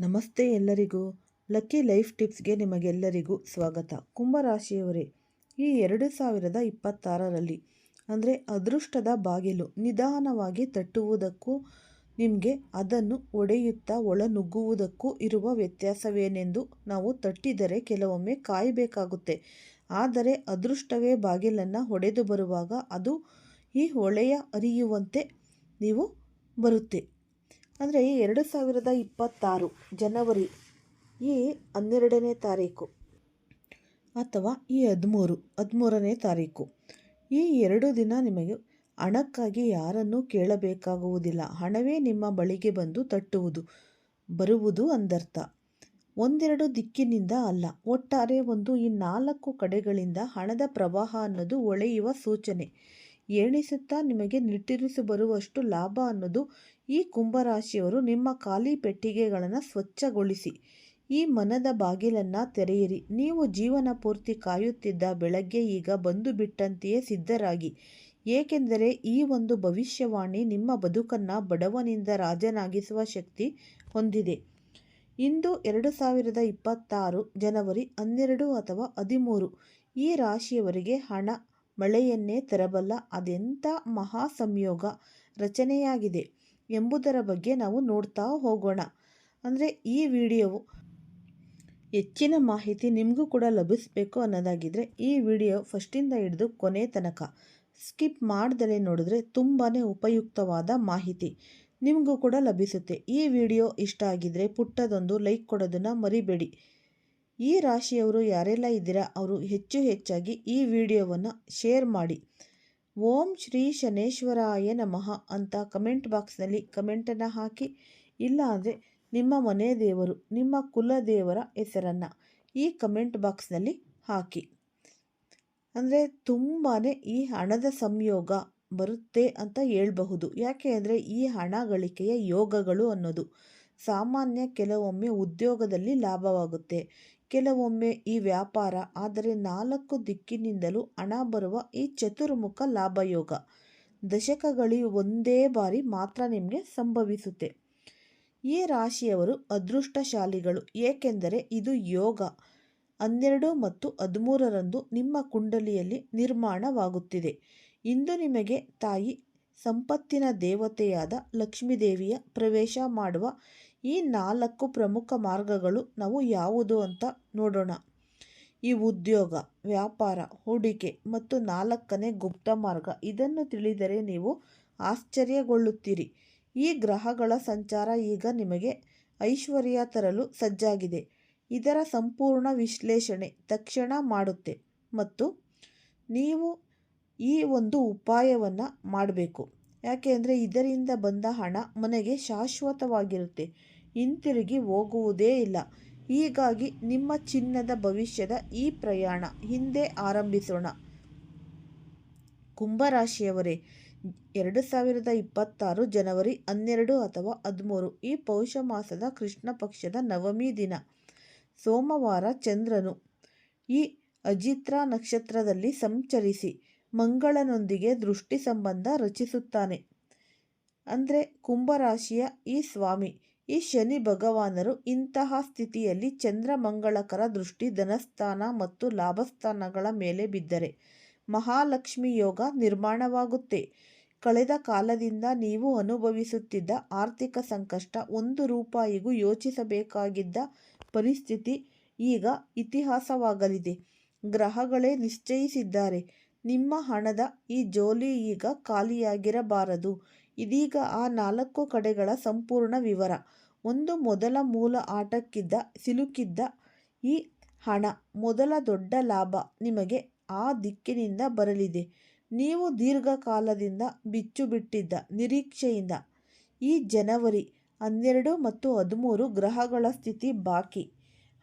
ನಮಸ್ತೆ ಎಲ್ಲರಿಗೂ. Lucky life ಟಿಪ್ಸ್ಗೆ ನಿಮಗೆಲ್ಲರಿಗೂ ಸ್ವಾಗತ. ಕುಂಭರಾಶಿಯವರೇ, ಈ ಎರಡು ಸಾವಿರದ ಇಪ್ಪತ್ತಾರರಲ್ಲಿ ಅಂದರೆ ಅದೃಷ್ಟದ ಬಾಗಿಲು ನಿಧಾನವಾಗಿ ತಟ್ಟುವುದಕ್ಕೂ, ನಿಮಗೆ ಅದನ್ನು ಒಡೆಯುತ್ತಾ ಒಳನುಗ್ಗುವುದಕ್ಕೂ ಇರುವ ವ್ಯತ್ಯಾಸವೇನೆಂದು ನಾವು ತಟ್ಟಿದರೆ ಕೆಲವೊಮ್ಮೆ ಕಾಯಬೇಕಾಗುತ್ತೆ. ಆದರೆ ಅದೃಷ್ಟವೇ ಬಾಗಿಲನ್ನು ಹೊಡೆದು ಬರುವಾಗ ಅದು ಈ ಹೊಳೆಯ ಅರಿಯುವಂತೆ ನೀವು ಬರುತ್ತೆ. ಅಂದರೆ ಎರಡು ಸಾವಿರದ ಇಪ್ಪತ್ತಾರು ಜನವರಿ ಈ ಹನ್ನೆರಡನೇ ತಾರೀಕು ಅಥವಾ ಈ ಹದಿಮೂರು, ಹದಿಮೂರನೇ ತಾರೀಕು. ಈ ಎರಡು ದಿನ ನಿಮಗೆ ಹಣಕ್ಕಾಗಿ ಯಾರನ್ನೂ ಕೇಳಬೇಕಾಗುವುದಿಲ್ಲ. ಹಣವೇ ನಿಮ್ಮ ಬಳಿಗೆ ಬಂದು ತಟ್ಟುವುದು, ಬರುವುದು ಅಂದರ್ಥ. ಒಂದೆರಡು ದಿಕ್ಕಿನಿಂದ ಅಲ್ಲ, ಒಟ್ಟಾರೆ ಒಂದು ಈ ನಾಲ್ಕು ಕಡೆಗಳಿಂದ ಹಣದ ಪ್ರವಾಹ ಅನ್ನೋದು ಒಳೆಯುವ ಸೂಚನೆ. ಎಣಿಸುತ್ತಾ ನಿಮಗೆ ನಿಟ್ಟಿರಿಸಿ ಬರುವಷ್ಟು ಲಾಭ ಅನ್ನೋದು ಈ ಕುಂಭರಾಶಿಯವರು ನಿಮ್ಮ ಖಾಲಿ ಪೆಟ್ಟಿಗೆಗಳನ್ನು ಸ್ವಚ್ಛಗೊಳಿಸಿ. ಈ ಮನದ ಬಾಗಿಲನ್ನು ತೆರೆಯಿರಿ. ನೀವು ಜೀವನ ಪೂರ್ತಿ ಕಾಯುತ್ತಿದ್ದ ಬೆಳಗ್ಗೆ ಈಗ ಬಂದು ಬಿಟ್ಟಂತೆಯೇ ಸಿದ್ಧರಾಗಿ. ಏಕೆಂದರೆ ಈ ಒಂದು ಭವಿಷ್ಯವಾಣಿ ನಿಮ್ಮ ಬದುಕನ್ನು ಬಡವನಿಂದ ರಾಜನಾಗಿಸುವ ಶಕ್ತಿ ಹೊಂದಿದೆ. ಇಂದು ಎರಡು ಸಾವಿರದ ಇಪ್ಪತ್ತಾರು ಜನವರಿ ಹನ್ನೆರಡು ಅಥವಾ ಹದಿಮೂರು, ಈ ರಾಶಿಯವರಿಗೆ ಹಣ, ಮಳೆಯನ್ನೇ ತರಬಲ್ಲ ಅದೆಂಥ ಮಹಾ ಸಂಯೋಗ ರಚನೆಯಾಗಿದೆ. ಎಂಬುದರ ಬಗ್ಗೆ ನಾವು ನೋಡ್ತಾ ಹೋಗೋಣ. ಅಂದರೆ ಈ ವಿಡಿಯೋವು ಹೆಚ್ಚಿನ ಮಾಹಿತಿ ನಿಮಗೂ ಕೂಡ ಲಭಿಸಬೇಕು ಅನ್ನೋದಾಗಿದ್ದರೆ ಈ ವಿಡಿಯೋ ಫಸ್ಟಿಂದ ಹಿಡಿದು ಕೊನೆ ತನಕ ಸ್ಕಿಪ್ ಮಾಡ್ದಲೇ ನೋಡಿದ್ರೆ ತುಂಬಾ ಉಪಯುಕ್ತವಾದ ಮಾಹಿತಿ ನಿಮಗೂ ಕೂಡ ಲಭಿಸುತ್ತೆ. ಈ ವಿಡಿಯೋ ಇಷ್ಟ ಆಗಿದ್ದರೆ ಪುಟ್ಟದೊಂದು ಲೈಕ್ ಕೊಡೋದನ್ನು ಮರಿಬೇಡಿ. ಈ ರಾಶಿಯವರು ಯಾರೆಲ್ಲ ಇದ್ದೀರಾ, ಅವರು ಹೆಚ್ಚು ಹೆಚ್ಚಾಗಿ ಈ ವಿಡಿಯೋವನ್ನು ಶೇರ್ ಮಾಡಿ. ಓಂ ಶ್ರೀ ಶನೇಶ್ವರಾಯ ನಮಃ ಅಂತ ಕಮೆಂಟ್ ಬಾಕ್ಸ್ನಲ್ಲಿ ಕಮೆಂಟನ್ನು ಹಾಕಿ. ಇಲ್ಲ ಅಂದರೆ ನಿಮ್ಮ ಮನೆ ದೇವರು, ನಿಮ್ಮ ಕುಲದೇವರ ಹೆಸರನ್ನು ಈ ಕಮೆಂಟ್ ಬಾಕ್ಸ್ನಲ್ಲಿ ಹಾಕಿ. ಅಂದರೆ ತುಂಬಾ ಈ ಹಣದ ಸಂಯೋಗ ಬರುತ್ತೆ ಅಂತ ಹೇಳಬಹುದು. ಯಾಕೆ ಅಂದರೆ ಈ ಹಣ ಗಳಿಕೆಯ ಯೋಗಗಳು ಅನ್ನೋದು ಸಾಮಾನ್ಯ ಕೆಲವೊಮ್ಮೆ ಉದ್ಯೋಗದಲ್ಲಿ ಲಾಭವಾಗುತ್ತೆ. ಕೆಲವೊಮ್ಮೆ ಈ ವ್ಯಾಪಾರ, ಆದರೆ ನಾಲ್ಕು ದಿಕ್ಕಿನಿಂದಲೂ ಹಣ ಬರುವ ಈ ಚತುರ್ಮುಖ ಲಾಭಯೋಗ. ದಶಕಗಳಿ ಒಂದೇ ಬಾರಿ ಮಾತ್ರ ನಿಮಗೆ ಸಂಭವಿಸುತ್ತೆ. ಈ ರಾಶಿಯವರು ಅದೃಷ್ಟಶಾಲಿಗಳು, ಏಕೆಂದರೆ ಇದು ಯೋಗ. ಹನ್ನೆರಡು ಮತ್ತು ಹದಿಮೂರರಂದು ನಿಮ್ಮ ಕುಂಡಲಿಯಲ್ಲಿ ನಿರ್ಮಾಣವಾಗುತ್ತಿದೆ. ಇಂದು ನಿಮಗೆ ತಾಯಿ ಸಂಪತ್ತಿನ ದೇವತೆಯಾದ ಲಕ್ಷ್ಮೀದೇವಿಯ ಪ್ರವೇಶ ಮಾಡುವ ಈ ನಾಲ್ಕು ಪ್ರಮುಖ ಮಾರ್ಗಗಳು ನಾವು ಯಾವುದು ಅಂತ ನೋಡೋಣ. ಈ ಉದ್ಯೋಗ, ವ್ಯಾಪಾರ, ಹೂಡಿಕೆ ಮತ್ತು ನಾಲ್ಕನೇ ಗುಪ್ತ ಮಾರ್ಗ. ಇದನ್ನು ತಿಳಿದರೆ ನೀವು ಆಶ್ಚರ್ಯಗೊಳ್ಳುತ್ತೀರಿ. ಈ ಗ್ರಹಗಳ ಸಂಚಾರ ಈಗ ನಿಮಗೆ ಐಶ್ವರ್ಯ ತರಲು ಸಜ್ಜಾಗಿದೆ. ಇದರ ಸಂಪೂರ್ಣ ವಿಶ್ಲೇಷಣೆ ತಕ್ಷಣ ಮಾಡುತ್ತೆ ಮತ್ತು ನೀವು ಈ ಒಂದು ಉಪಾಯವನ್ನು ಮಾಡಬೇಕು. ಯಾಕೆ ಅಂದರೆ ಇದರಿಂದ ಬಂದ ಹಣ ಮನೆಗೆ ಶಾಶ್ವತವಾಗಿರುತ್ತೆ. ಹಿಂತಿರುಗಿ ಹೋಗುವುದೇ ಇಲ್ಲ. ಹೀಗಾಗಿ ನಿಮ್ಮ ಚಿನ್ನದ ಭವಿಷ್ಯದ ಈ ಪ್ರಯಾಣ ಹಿಂದೆ ಆರಂಭಿಸೋಣ. ಕುಂಭರಾಶಿಯವರೇ, ಎರಡು ಸಾವಿರದ ಇಪ್ಪತ್ತಾರು ಜನವರಿ ಹನ್ನೆರಡು ಅಥವಾ ಹದಿಮೂರು, ಈ ಪೌಷ ಮಾಸದ ಕೃಷ್ಣ ಪಕ್ಷದ ನವಮಿ ದಿನ. ಸೋಮವಾರ ಚಂದ್ರನು, ಈ ಅಜಿತ್ರ ನಕ್ಷತ್ರದಲ್ಲಿ ಸಂಚರಿಸಿ ಮಂಗಳನೊಂದಿಗೆ ದೃಷ್ಟಿ ಸಂಬಂಧ ರಚಿಸುತ್ತಾನೆ. ಅಂದರೆ ಕುಂಭರಾಶಿಯ ಈ ಸ್ವಾಮಿ ಈ ಶನಿ ಭಗವಾನರು ಇಂತಹ ಸ್ಥಿತಿಯಲ್ಲಿ ಚಂದ್ರ ಮಂಗಳಕರ ದೃಷ್ಟಿ ಧನಸ್ಥಾನ ಮತ್ತು ಲಾಭಸ್ಥಾನಗಳ ಮೇಲೆ ಬಿದ್ದರೆ ಮಹಾಲಕ್ಷ್ಮಿ ಯೋಗ ನಿರ್ಮಾಣವಾಗುತ್ತೆ. ಕಳೆದ ಕಾಲದಿಂದ ನೀವು ಅನುಭವಿಸುತ್ತಿದ್ದ ಆರ್ಥಿಕ ಸಂಕಷ್ಟ ಒಂದು ರೂಪಾಯಿಗೂ ಯೋಚಿಸಬೇಕಾಗಿದ್ದ ಪರಿಸ್ಥಿತಿ ಈಗ ಇತಿಹಾಸವಾಗಲಿದೆ. ಗ್ರಹಗಳೇ ನಿಶ್ಚಯಿಸಿದ್ದಾರೆ. ನಿಮ್ಮ ಹಣದ ಈ ಜೋಲಿ ಈಗ ಖಾಲಿಯಾಗಿರಬಾರದು. ಇದೀಗ ಆ ನಾಲ್ಕು ಕಡೆಗಳ ಸಂಪೂರ್ಣ ವಿವರ. ಒಂದು ಮೊದಲ ಮೂಲ ಆಟಕ್ಕಿದ್ದ, ಸಿಲುಕಿದ್ದ ಈ ಹಣ ಮೊದಲ ದೊಡ್ಡ ಲಾಭ ನಿಮಗೆ ಆ ದಿಕ್ಕಿನಿಂದ ಬರಲಿದೆ. ನೀವು ದೀರ್ಘಕಾಲದಿಂದ ಬಿಚ್ಚು ಬಿಟ್ಟಿದ್ದ ನಿರೀಕ್ಷೆಯಿಂದ. ಈ ಜನವರಿ ಹನ್ನೆರಡು ಮತ್ತು ಹದಿಮೂರು ಗ್ರಹಗಳ ಸ್ಥಿತಿ ಬಾಕಿ.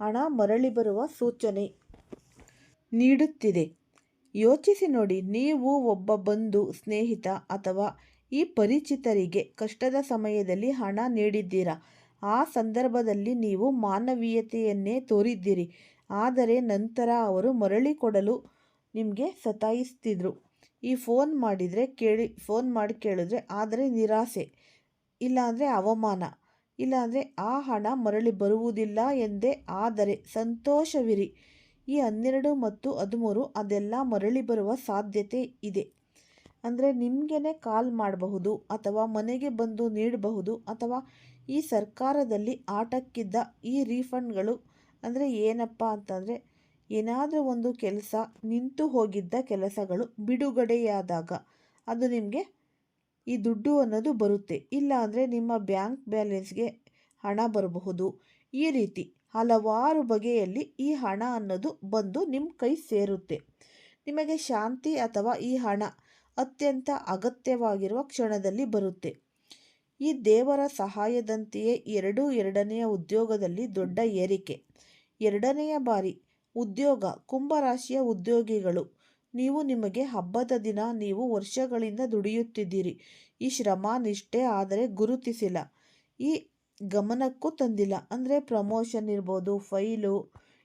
ಹಣ ಮರಳಿ ಬರುವ ಸೂಚನೆ ನೀಡುತ್ತಿದೆ. ಯೋಚಿಸಿ ನೋಡಿ, ನೀವು ಒಬ್ಬ ಬಂಧು, ಸ್ನೇಹಿತ ಅಥವಾ ಈ ಪರಿಚಿತರಿಗೆ ಕಷ್ಟದ ಸಮಯದಲ್ಲಿ ಹಣ ನೀಡಿದ್ದೀರಾ? ಆ ಸಂದರ್ಭದಲ್ಲಿ ನೀವು ಮಾನವೀಯತೆಯನ್ನೇ ತೋರಿದ್ದೀರಿ. ಆದರೆ ನಂತರ ಅವರು ಮರಳಿ ಕೊಡಲು ನಿಮಗೆ ಸತಾಯಿಸ್ತಿದ್ರು. ಈ ಫೋನ್ ಮಾಡಿದರೆ ಕೇಳಿ, ಫೋನ್ ಮಾಡಿ ಕೇಳಿದ್ರೆ ಆದರೆ ನಿರಾಸೆ, ಇಲ್ಲಾಂದರೆ ಅವಮಾನ, ಇಲ್ಲಾಂದರೆ ಆ ಹಣ ಮರಳಿ ಬರುವುದಿಲ್ಲ ಎಂದೇ ಆದರೆ ಸಂತೋಷವಿರಿ. ಈ ಹನ್ನೆರಡು ಮತ್ತು ಹದಿಮೂರು ಅದೆಲ್ಲ ಮರಳಿ ಬರುವ ಸಾಧ್ಯತೆ ಇದೆ. ಅಂದರೆ ನಿಮಗೇ ಕಾಲ್ ಮಾಡಬಹುದು ಅಥವಾ ಮನೆಗೆ ಬಂದು ನೀಡಬಹುದು ಅಥವಾ ಈ ಸರ್ಕಾರದಲ್ಲಿ ಆಟಕ್ಕಿದ್ದ ಈ ರೀಫಂಡ್ಗಳು ಅಂದರೆ ಏನಪ್ಪ ಅಂತಂದರೆ ಏನಾದರೂ ಒಂದು ಕೆಲಸ ನಿಂತು ಹೋಗಿದ್ದ ಕೆಲಸಗಳು ಬಿಡುಗಡೆಯಾದಾಗ ಅದು ನಿಮಗೆ ಈ ದುಡ್ಡು ಅನ್ನೋದು ಬರುತ್ತೆ. ಇಲ್ಲ ಅಂದರೆ ನಿಮ್ಮ ಬ್ಯಾಂಕ್ ಬ್ಯಾಲೆನ್ಸ್ಗೆ ಹಣ ಬರಬಹುದು. ಈ ರೀತಿ ಹಲವಾರು ಬಗೆಯಲ್ಲಿ ಈ ಹಣ ಅನ್ನೋದು ಬಂದು ನಿಮ್ಮ ಕೈ ಸೇರುತ್ತೆ. ನಿಮಗೆ ಶಾಂತಿ ಅಥವಾ ಈ ಹಣ ಅತ್ಯಂತ ಅಗತ್ಯವಾಗಿರುವ ಕ್ಷಣದಲ್ಲಿ ಬರುತ್ತೆ. ಈ ದೇವರ ಸಹಾಯದಂತೆಯೇ ಎರಡೂ ಎರಡನೆಯ ಉದ್ಯೋಗದಲ್ಲಿ ದೊಡ್ಡ ಏರಿಕೆ. ಎರಡನೆಯ ಬಾರಿ ಉದ್ಯೋಗ, ಕುಂಭರಾಶಿಯ ಉದ್ಯೋಗಿಗಳು, ನೀವು ನಿಮಗೆ ಹಬ್ಬದ ದಿನ, ನೀವು ವರ್ಷಗಳಿಂದ ದುಡಿಯುತ್ತಿದ್ದೀರಿ. ಈ ಶ್ರಮ, ನಿಷ್ಠೆ ಆದರೆ ಗುರುತಿಸಿಲ್ಲ. ಈ ಗಮನಕ್ಕೂ ತಂದಿಲ್ಲ. ಅಂದರೆ ಪ್ರಮೋಷನ್ ಇರ್ಬೋದು ಫೈಲು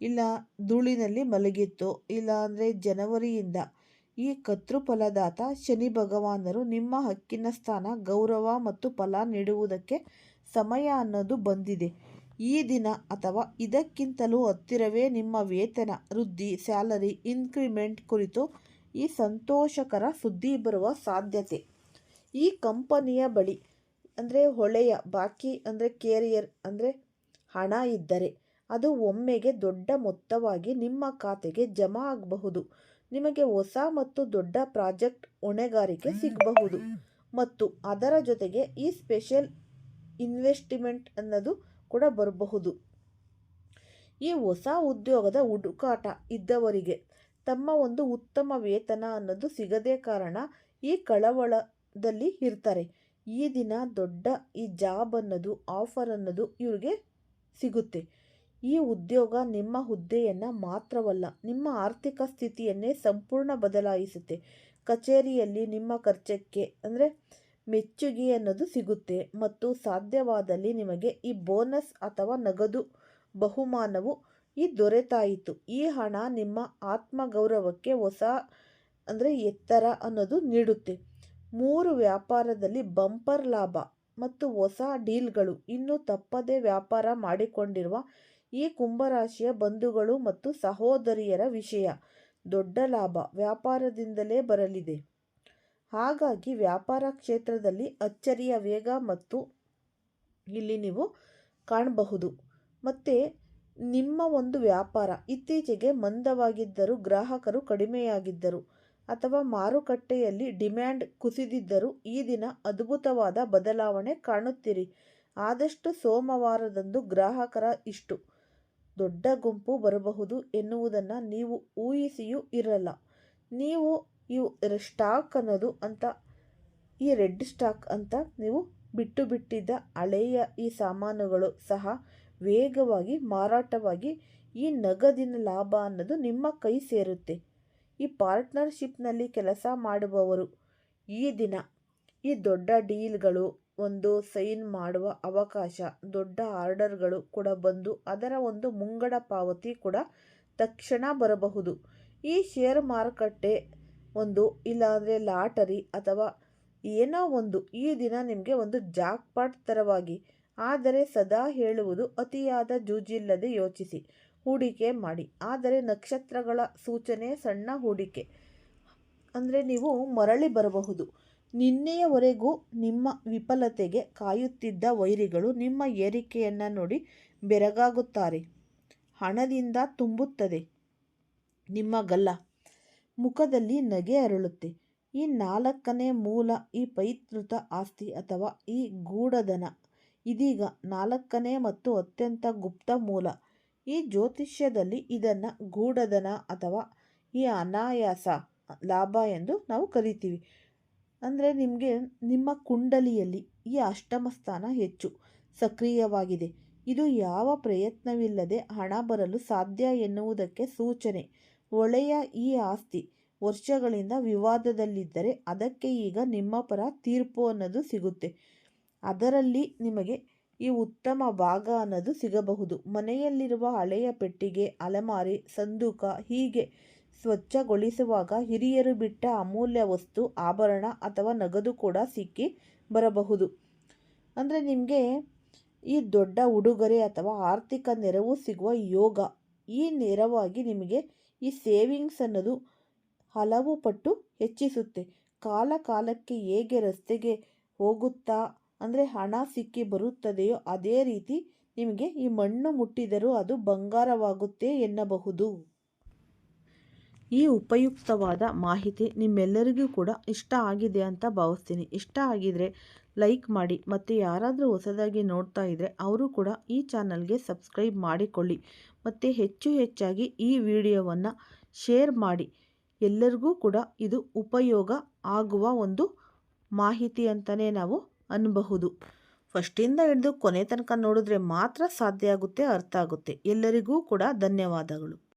ಇಲ್ಲ, ಧೂಳಿನಲ್ಲಿ ಮಲಗಿತ್ತು, ಇಲ್ಲ ಅಂದರೆ ಜನವರಿಯಿಂದ ಈ ಕರ್ತೃಫಲದಾತ ಶನಿ ಭಗವಾನರು ನಿಮ್ಮ ಹಕ್ಕಿನ ಸ್ಥಾನ, ಗೌರವ ಮತ್ತು ಫಲ ನೀಡುವುದಕ್ಕೆ ಸಮಯ ಅನ್ನೋದು ಬಂದಿದೆ. ಈ ದಿನ ಅಥವಾ ಇದಕ್ಕಿಂತಲೂ ಹತ್ತಿರವೇ ನಿಮ್ಮ ವೇತನ, ವೃದ್ಧಿ, ಸ್ಯಾಲರಿ, ಇನ್ಕ್ರಿಮೆಂಟ್ ಕುರಿತು ಈ ಸಂತೋಷಕರ ಸುದ್ದಿ ಬರುವ ಸಾಧ್ಯತೆ. ಈ ಕಂಪನಿಯ ಬಳಿ ಅಂದರೆ ಹೊಳೆಯ ಬಾಕಿ ಅಂದರೆ ಕೇರಿಯರ್ ಅಂದರೆ ಹಣ ಇದ್ದರೆ ಅದು ಒಮ್ಮೆಗೆ ದೊಡ್ಡ ಮೊತ್ತವಾಗಿ ನಿಮ್ಮ ಖಾತೆಗೆ ಜಮಾ ಆಗಬಹುದು. ನಿಮಗೆ ಹೊಸ ಮತ್ತು ದೊಡ್ಡ ಪ್ರಾಜೆಕ್ಟ್ ಹೊಣೆಗಾರಿಕೆ ಸಿಗಬಹುದು. ಮತ್ತು ಅದರ ಜೊತೆಗೆ ಈ ಸ್ಪೆಷಲ್ ಇನ್ವೆಸ್ಟ್ಮೆಂಟ್ ಅನ್ನೋದು ಕೂಡ ಬರಬಹುದು. ಈ ಹೊಸ ಉದ್ಯೋಗದ ಹುಡುಕಾಟ ಇದ್ದವರಿಗೆ ತಮ್ಮ ಒಂದು ಉತ್ತಮ ವೇತನ ಅನ್ನೋದು ಸಿಗದೇ ಕಾರಣ ಈ ಕಳವಳದಲ್ಲಿ ಇರ್ತಾರೆ. ಈ ದಿನ ದೊಡ್ಡ ಈ ಜಾಬ್ ಅನ್ನೋದು, ಆಫರ್ ಅನ್ನೋದು ಇವ್ರಿಗೆ ಸಿಗುತ್ತೆ. ಈ ಉದ್ಯೋಗ ನಿಮ್ಮ ಹುದ್ದೆಯನ್ನು ಮಾತ್ರವಲ್ಲ, ನಿಮ್ಮ ಆರ್ಥಿಕ ಸ್ಥಿತಿಯನ್ನೇ ಸಂಪೂರ್ಣ ಬದಲಾಯಿಸುತ್ತೆ. ಕಚೇರಿಯಲ್ಲಿ ನಿಮ್ಮ ಖರ್ಚಕ್ಕೆ, ಅಂದರೆ ಮೆಚ್ಚುಗೆ ಅನ್ನೋದು ಸಿಗುತ್ತೆ ಮತ್ತು ಸಾಧ್ಯವಾದಲ್ಲಿ ನಿಮಗೆ ಈ ಬೋನಸ್ ಅಥವಾ ನಗದು ಬಹುಮಾನವು ಈ ದೊರೆತಾಯಿತು. ಈ ಹಣ ನಿಮ್ಮ ಆತ್ಮಗೌರವಕ್ಕೆ ಹೊಸ, ಅಂದರೆ ಎತ್ತರ ಅನ್ನೋದು ನೀಡುತ್ತೆ. ಮೂರು ವ್ಯಾಪಾರದಲ್ಲಿ ಬಂಪರ್ ಲಾಭ ಮತ್ತು ಹೊಸ ಡೀಲ್ಗಳು. ಇನ್ನೂ ತಪ್ಪದೇ ವ್ಯಾಪಾರ ಮಾಡಿಕೊಂಡಿರುವ ಈ ಕುಂಭರಾಶಿಯ ಬಂಧುಗಳು ಮತ್ತು ಸಹೋದರಿಯರ ವಿಷಯ. ದೊಡ್ಡ ಲಾಭ ವ್ಯಾಪಾರದಿಂದಲೇ ಬರಲಿದೆ. ಹಾಗಾಗಿ ವ್ಯಾಪಾರ ಕ್ಷೇತ್ರದಲ್ಲಿ ಅಚ್ಚರಿಯ ವೇಗ ಮತ್ತು ಇಲ್ಲಿ ನೀವು ಕಾಣಬಹುದು. ಮತ್ತು ನಿಮ್ಮ ಒಂದು ವ್ಯಾಪಾರ ಇತ್ತೀಚೆಗೆ ಮಂದವಾಗಿದ್ದರೂ ಗ್ರಾಹಕರು ಕಡಿಮೆಯಾಗಿದ್ದರು ಅಥವಾ ಮಾರುಕಟ್ಟೆಯಲ್ಲಿ ಡಿಮ್ಯಾಂಡ್ ಕುಸಿದಿದ್ದರೂ ಈ ದಿನ ಅದ್ಭುತವಾದ ಬದಲಾವಣೆ ಕಾಣುತ್ತೀರಿ. ಆದಷ್ಟು ಸೋಮವಾರದಂದು ಗ್ರಾಹಕರ ಇಷ್ಟು. ದೊಡ್ಡ ಗುಂಪು ಬರಬಹುದು ಎನ್ನುವುದನ್ನು ನೀವು ಊಹಿಸಿಯೂ ಇರಲ್ಲ. ನೀವು ಇವು ಸ್ಟಾಕ್ ಅನ್ನೋದು ಅಂತ, ಈ ರೆಡ್ ಸ್ಟಾಕ್ ಅಂತ ನೀವು ಬಿಟ್ಟು ಬಿಟ್ಟಿದ್ದ ಹಳೆಯ ಈ ಸಾಮಾನುಗಳು ಸಹ ವೇಗವಾಗಿ, ಮಾರಾಟವಾಗಿ ಈ ನಗದಿನ ಲಾಭ ಅನ್ನೋದು ನಿಮ್ಮ ಕೈ ಸೇರುತ್ತೆ. ಈ ಪಾರ್ಟ್ನರ್ಶಿಪ್ನಲ್ಲಿ ಕೆಲಸ ಮಾಡುವವರು ಈ ದಿನ ಈ ದೊಡ್ಡ ಡೀಲ್ಗಳು ಒಂದು ಸೈನ್ ಮಾಡುವ ಅವಕಾಶ. ದೊಡ್ಡ ಆರ್ಡರ್ಗಳು ಕೂಡ ಬಂದು ಅದರ ಒಂದು ಮುಂಗಡ ಪಾವತಿ ಕೂಡ ತಕ್ಷಣ ಬರಬಹುದು. ಈ ಶೇರ್ ಮಾರುಕಟ್ಟೆ ಒಂದು ಇಲ್ಲಾಂದರೆ ಲಾಟರಿ ಅಥವಾ ಏನೋ ಒಂದು, ಈ ದಿನ ನಿಮಗೆ ಒಂದು ಜಾಕ್ಪಾಟ್ ಥರವಾಗಿ ಆದರೆ ಸದಾ ಹೇಳುವುದು ಅತಿಯಾದ ಜೂಜಿಲ್ಲದೆ ಯೋಚಿಸಿ, ಹೂಡಿಕೆ ಮಾಡಿ. ಆದರೆ ನಕ್ಷತ್ರಗಳ ಸೂಚನೆ ಸಣ್ಣ ಹೂಡಿಕೆ. ಅಂದರೆ ನೀವು ಮರಳಿ ಬರಬಹುದು. ನಿನ್ನೆಯವರೆಗೂ ನಿಮ್ಮ ವಿಫಲತೆಗೆ ಕಾಯುತ್ತಿದ್ದ ವೈರಿಗಳು ನಿಮ್ಮ ಏರಿಕೆಯನ್ನು ನೋಡಿ ಬೆರಗಾಗುತ್ತಾರೆ. ಹಣದಿಂದ ತುಂಬುತ್ತದೆ. ನಿಮ್ಮ ಗಲ್ಲ ಮುಖದಲ್ಲಿ ನಗೆ ಅರಳುತ್ತೆ. ಈ ನಾಲ್ಕನೇ ಮೂಲ, ಈ ಪೈತೃತ ಆಸ್ತಿ ಅಥವಾ ಈ ಗೂಢಧನ, ಇದೀಗ ನಾಲ್ಕನೇ ಮತ್ತು ಅತ್ಯಂತ ಗುಪ್ತ ಮೂಲ. ಈ ಜ್ಯೋತಿಷ್ಯದಲ್ಲಿ ಇದನ್ನು ಗೂಢಧನ ಅಥವಾ ಈ ಅನಾಯಾಸ, ಲಾಭ ಎಂದು ನಾವು ಕರಿತೀವಿ. ಅಂದರೆ ನಿಮಗೆ ನಿಮ್ಮ ಕುಂಡಲಿಯಲ್ಲಿ ಈ ಅಷ್ಟಮ ಸ್ಥಾನ ಹೆಚ್ಚು, ಸಕ್ರಿಯವಾಗಿದೆ. ಇದು ಯಾವ ಪ್ರಯತ್ನವಿಲ್ಲದೆ ಹಣ ಬರಲು ಸಾಧ್ಯ ಎನ್ನುವುದಕ್ಕೆ ಸೂಚನೆ. ಒಳ್ಳೆಯ ಈ ಆಸ್ತಿ ವರ್ಷಗಳಿಂದ ವಿವಾದದಲ್ಲಿದ್ದರೆ ಅದಕ್ಕೆ ಈಗ ನಿಮ್ಮ ಪರ ತೀರ್ಪು ಅನ್ನೋದು ಸಿಗುತ್ತೆ. ಅದರಲ್ಲಿ ನಿಮಗೆ ಈ ಉತ್ತಮ ಭಾಗ ಅನ್ನೋದು ಸಿಗಬಹುದು. ಮನೆಯಲ್ಲಿರುವ ಹಳೆಯ ಪೆಟ್ಟಿಗೆ, ಅಲೆಮಾರಿ, ಸಂದೂಕ ಹೀಗೆ ಸ್ವಚ್ಛಗೊಳಿಸುವಾಗ ಹಿರಿಯರು ಬಿಟ್ಟ ಅಮೂಲ್ಯ ವಸ್ತು, ಆಭರಣ ಅಥವಾ ನಗದು ಕೂಡ ಸಿಕ್ಕಿ ಬರಬಹುದು. ಅಂದರೆ ನಿಮಗೆ ಈ ದೊಡ್ಡ ಉಡುಗೊರೆ ಅಥವಾ ಆರ್ಥಿಕ ನೆರವು ಸಿಗುವ ಯೋಗ, ಈ ನೆರವಾಗಿ ನಿಮಗೆ ಈ ಸೇವಿಂಗ್ಸ್ ಅನ್ನೋದು ಹಲವು ಪಟ್ಟು ಹೆಚ್ಚಿಸುತ್ತೆ. ಕಾಲ ಕಾಲಕ್ಕೆ ಹೇಗೆ ರಸ್ತೆಗೆ ಹೋಗುತ್ತಾ, ಅಂದರೆ ಹಣ ಸಿಕ್ಕಿ ಬರುತ್ತದೆಯೋ ಅದೇ ರೀತಿ ನಿಮಗೆ ಈ ಮಣ್ಣು ಮುಟ್ಟಿದರೂ ಅದು ಬಂಗಾರವಾಗುತ್ತೆ ಎನ್ನಬಹುದು. ಈ ಉಪಯುಕ್ತವಾದ ಮಾಹಿತಿ ನಿಮ್ಮೆಲ್ಲರಿಗೂ ಕೂಡ ಇಷ್ಟ ಆಗಿದೆ ಅಂತ ಭಾವಿಸ್ತೀನಿ. ಇಷ್ಟ ಆಗಿದರೆ ಲೈಕ್ ಮಾಡಿ ಮತ್ತು ಯಾರಾದರೂ ಹೊಸದಾಗಿ ನೋಡ್ತಾ ಇದ್ದರೆ ಅವರು ಕೂಡ ಈ ಚಾನಲ್ಗೆ ಸಬ್ಸ್ಕ್ರೈಬ್ ಮಾಡಿಕೊಳ್ಳಿ. ಮತ್ತು ಹೆಚ್ಚು ಹೆಚ್ಚಾಗಿ ಈ ವಿಡಿಯೋವನ್ನು ಶೇರ್ ಮಾಡಿ. ಎಲ್ಲರಿಗೂ ಕೂಡ ಇದು ಉಪಯೋಗ ಆಗುವ ಒಂದು ಮಾಹಿತಿ ಅಂತಲೇ ನಾವು ಅನ್ನಬಹುದು ಫಸ್ಟಿಂದ ಹಿಡಿದು ಕೊನೆ ತನಕ ನೋಡಿದ್ರೆ ಮಾತ್ರ ಸಾಧ್ಯ ಆಗುತ್ತೆ, ಅರ್ಥ ಆಗುತ್ತೆ. ಎಲ್ಲರಿಗೂ ಕೂಡ ಧನ್ಯವಾದಗಳು.